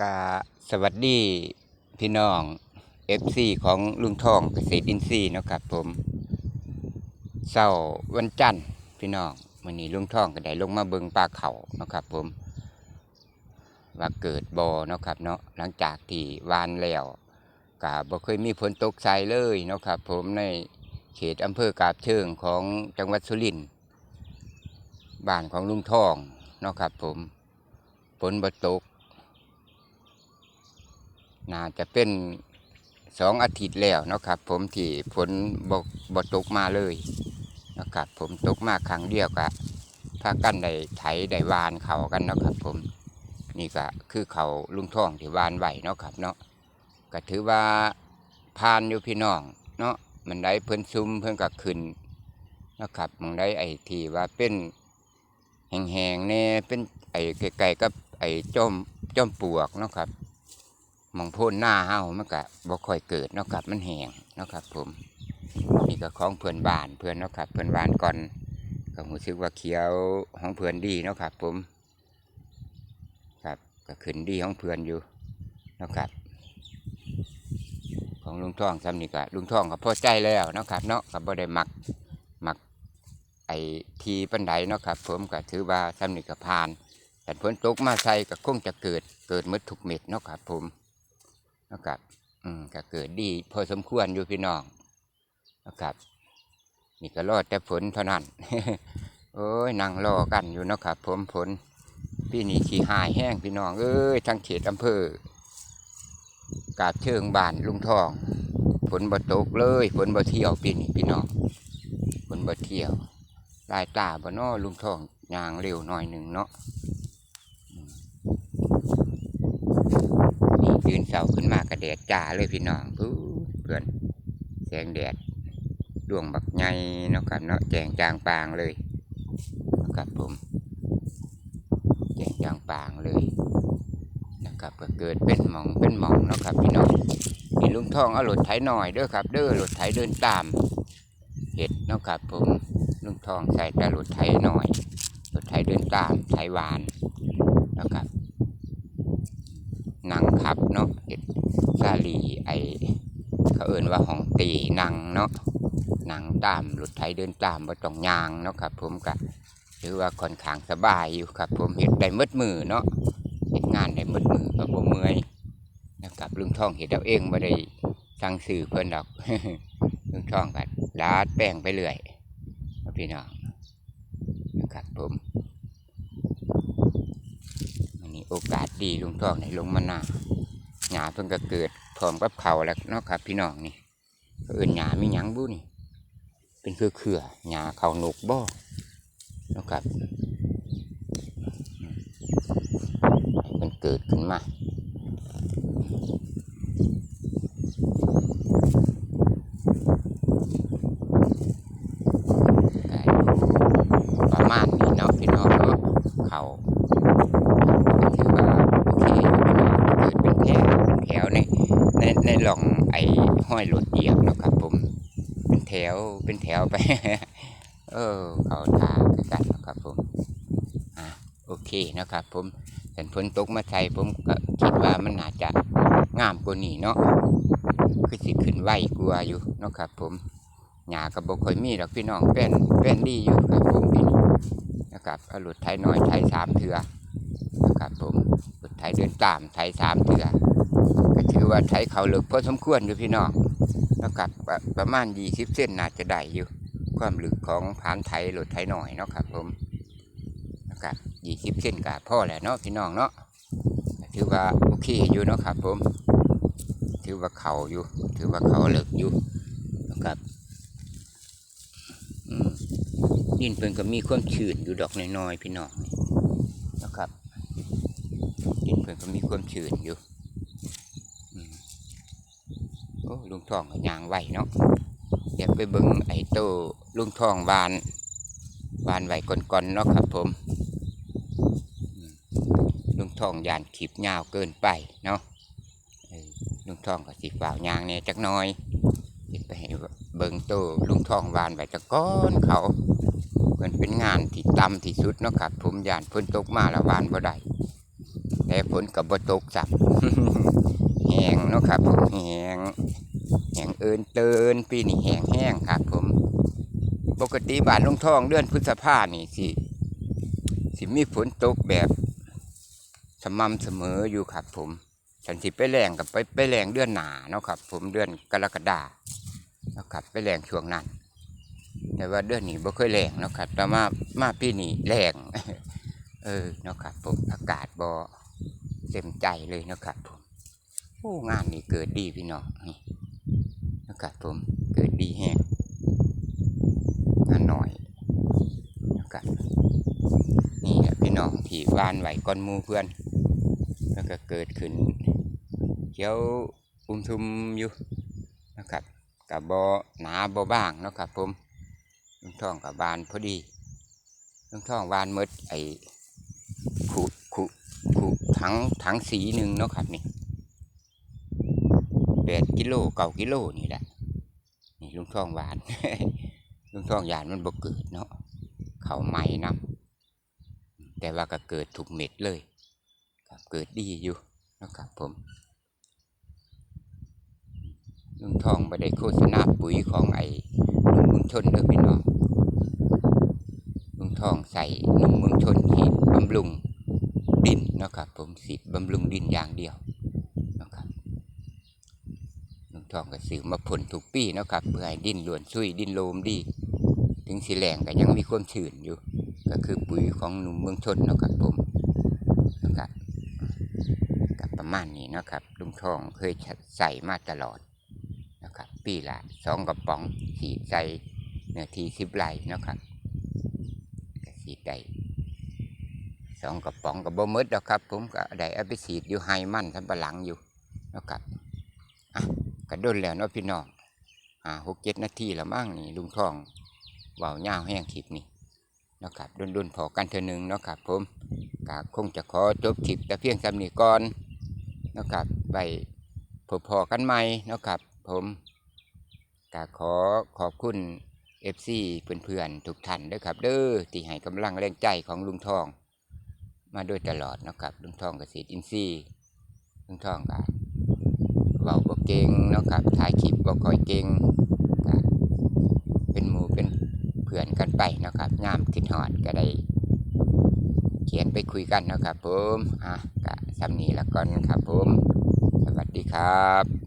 กาสวัสดีพี่น้อง FC ของลุงทองเกษตรอินทรีย์นะครับผมเศร้าร์วันจันทร์พี่น้องวันนี้ลุงทองก็ได้ลงมาเบิงปลาเขานะครับผม ว่าเกิดบอนะครับเนาะหลังจากที่วานแล้วกาบ่เคยมีฝนตกใส่เลยนะครับผมในเขตอำเภอกาบเชิงของจังหวัดสุรินทร์บ้านของลุงทองนะครับผมฝนบ่ตก น่าจะเป็นสองอาทิตย์แล้วนะครับ ผมที่ฝนบกบตกมาเลยนะครับ ผมตกมาครั้งเดียวกะพากันได้ไถได้วานเขากันนะครับ ผมนี่ก็คือเขาลุงท่องที่วานไหวเนาะครับเนาะก็ถือว่าพานอยู่พี่น้อง เนาะมันได้เพิ่นซุ้มเพิ่นก็ขึ้นนะครับมันได้ไอ้ที่ว่าเป็นแห้งๆแน่เป็นไอ้ไก่ๆกับไอ้จอมจอมปลวกเนาะครับ มองพ่นหน้าเฮามันก็บ่ค่อยเกิดเนาะครับมันแห้งเนาะครับ ผมนี่ก็ของเพื่อนบ้านเพื่อนเนาะครับ เพื่อนบ้านก่อนก็รู้สึกว่าเขียวของเพื่อนดีเนาะครับ ผม ครับก็ขึ้นดีของเพื่อนอยู่เนาะครับ ของลุงท่องซ้ำนี่ก็ลุงท่องก็พอใจแล้วเนาะครับ เนาะก็บ่ได้หมักหมักไอ้ทีปันไดเนาะครับ ผมก็ถือว่าซ้ำนี่ก็ผ่านแต่ฝนตกมาใส่ก็คงจะเกิดเกิดหมดทุกเม็ดเนาะครับ ผม นะครับอืมก็เกิดดี พอสมควรอยู่พี่น้องนะครับนี่ก็รอดแต่ฝนเท่านั้นโอ้ยนั่งรอกันอยู่นะครับผมฝนพี่นี่ขี่หายแห้งพี่น้องเอ้ยทั้งเขตอำเภอ กาบเชิงบานลุงทองฝนบ่ตกเลยฝนบ่เที่ยวปีนี้พี่น้องฝนบ่เที่ยวลายตาบ่นาะลุงทองยางเร็วหน่อยหนึ่งเนาะ นี่ยืนเสาขึ้นมากระแดดจ้าเลยพี่น้องเพื่อนแสงแดดดวงบักไงเนาะครับเนาะแจงจางปางเลยนะครับผมแจงจางปางเลยนะครับก็เกิดเป็นหมองเป็นหมองเนาะครับพี่น้องนี่ลุงทองเอารถไถหน่อยเด้อครับ เด้อรถไถเดินตามเห็ดเนาะครับผมลุงทองใส่แต่รถไถหน่อยรถไถเดินตามไถหวานนะครับ นังขับเนาะเห็ดซาลีไอเขาเอิ่นว่าห้องตีนังเนาะหนังตามรถไถเดินตามบ่ต้องยางเนาะครับ ผมก็ถือว่าค่อนข้างสบายอยู่ครับ ผมเห็ดได้มืดมือเนาะเห็ดงานได้มืดมือก็บ่เมื่อยนะครับลุงท่องเห็ดเอาเองบ่ได้สั่งสื่อเพิ่นดอกลุงท่องก็ลาดแป้งไปเรื่อยพี่น้องนะครับผมมันนี้โอกาสดีลุงทองในลงมานา หญ้าเพิ่งก็เกิดพร้อมกับเขาแล้วเนาะครับ พี่น้องนี่เอื่นหญ้ามีหยังบุนี่ เป็นคือเขื่อหญ้าเขาหนกบ่เนาะครับมันเกิดขึ้นมาประมาณนี้เนาะพี่น้องเนาะเขา ถือว่าโอเคอยู่พี่น้องเกิดเป็นแถวแถวในในในหล่องไอ้ ห้อยรถเหยียบนะครับผม เป็นแถวเป็นแถวไป เออเขาทาคือกันนะครับผมอะโอเคนะครับ ผมแต่ฝนตกมาใส่ผมก็คิดว่ามันน่าจะงามกว่านี้เนาะคือสิขึ้นไหวกลัวาอยู่เนาะครับ ผมหญ้าก็บ่ค่อยมีหรอกพี่น้องแป้นแป้นดีอยู่ครับผมพี่นี่นะครับเอารถไถหน่อยไถสามเถื่อนะครับผมรถไถเดินตามไถสามเถื่อ ก็ถือว่าไถเขาลึกพอสมควรอยู่พี่น้องนะครับประมาณยี่สิบเส้นน่าจะได้อยู่ ความลึกของผานไถรถไถหน่อยเนาะครับผมนะครับยี่สิบเส้นกับพ่อแหละเนาะพี่น้องเนาะถือว่าโอเคอยู่เนาะครับ ผม ถือว่าเขาอยู่ ถือว่าเขาเลิกอยู่นะครับดินเพิ่นก็มีความชื้นอยู่ดอกน้อยๆพี่น้องนี่นะครับดินเพิ่นก็มีความชื้นอยู่อืมโอ้ ลุงทองก็ยางไหวเนาะอยากไปเบิ่งไอ้โตลุงทองวานวานไหวก่อนๆเนาะครับผมลุงทองยานขีบยาวเกินไปเนาะลุงทองก็สิฝ่าวยางเนี่ยจักน้อยสิไปเบิ่งโตลุงทองวานไหวจะก้อนเขามันเป็นงานที่ต่ำที่สุดเนาะครับผมยานฝนตกมาแล้ววานบ่ได้แต่ฝนกับบ่ตกจับแหงเนาะครับผมแหง แห้งเอินเตินปีนี้แห้งแห้งครับผม ปกติบ้านลงทองเดือนพฤษภานี่สิสิมีฝนตกแบบสม่ำเสมออยู่ครับผมฉันสิไปแรงกับไปไปแรงเดือนหนาเนาะครับ ผมเดือนกรกฎาเนาะครับ ไปแรงช่วงนั้น แต่ว่าเดือนนี้บ่เคยแรงเนาะครับ แต่มามาปีนี้แรงเออเนาะครับ ผมอากาศบ่เต็มใจเลยเนาะครับผมโอ้งานนี้เกิดดีพี่น้องนี่ เนาะครับผมเกิดดีแฮงงนหน่อยเนาะครับนี่แหละพี่น้องที่วานไหวก้อนมูเพื่อน แล้วก็เกิดขึ้นเขียวอุ้มทุมอยู่นะครับกับบอหนาบอบ้างนะครับผมลุงท่องกับบานพอดีลุงท่องวานหมดไอ้ขุขุขุถังถังสีหนึ่งเนาะครับนี่แปดกิโลเก้ากิโลนี่แหละ นี่ลุงท่องหวาน ลุงท่องหยานมันบ่เกิดเนาะเขาไหม้นํแต่ว่าก็เกิดถูกเม็ดเลยครับเกิดดีอยู่นะครับผมลุงทองไม่ได้โฆษณาปุ๋ยของไอ้ลุงเมืองชนเด้อพี่น้องลุงทองใส่ลุงเมืองชนฉีดบำรุงดินนะครับผมฉีดบำรุงดินอย่างเดียวนะครับลุงท องก็ซื้อมาผลทุกปีนะครับเพื่อให้ดินล้วนซุยดินโลมดี ถึงสีแหลงก็ยังมีความชื้นอยู่ ก็คือปุ๋ยของหนุ่มเมืองชนนะครับผมนะครับกับประมาณนี้นะครับลุงทองเคยใส่มาตลอดนะครับ ปีละสองกระป๋องฉีใส่เนื้อทีสิบไร่นะครับก็ฉีดได้สองกระป๋องกับบ่มดดอกครับ ผมก็ได้เอาไปฉีดอยู่ไฮมันทับหลังอยู่นะครับ กระโดนแล้วเนาะพี่น้องอ่าหกเจ็ดนาทีแล้วมั่งนี่ลุงทองเบาเงาแห้งคลิปนี่เนาะครับดุนๆพอกันเทอหนึงเนาะครับผมก็คงจะขอจบคลิปแต่เพียงสำนีก่อนนะครับไปพบพอกันใหม่นะครับผมก็ขอขอบคุณเอฟซีเพื่อนๆทุกท่านด้วยครับ เด้อที่ให้กำลังแรงใจของลุงทอง มาโดยตลอดนะครับลุงทองเกษตรอินทรีลุงทองก็ เบาบ่เก่งเนาะครับถ่ายคลิปบ่ค่อยเก่งก็เป็นหมู่เป็นเพื่อนกันไปนะครับยามคิดหอดก็ได้ เขียนไปคุยกันนะครับผมอะก็สำนีละก่อนครับผม สวัสดีครับ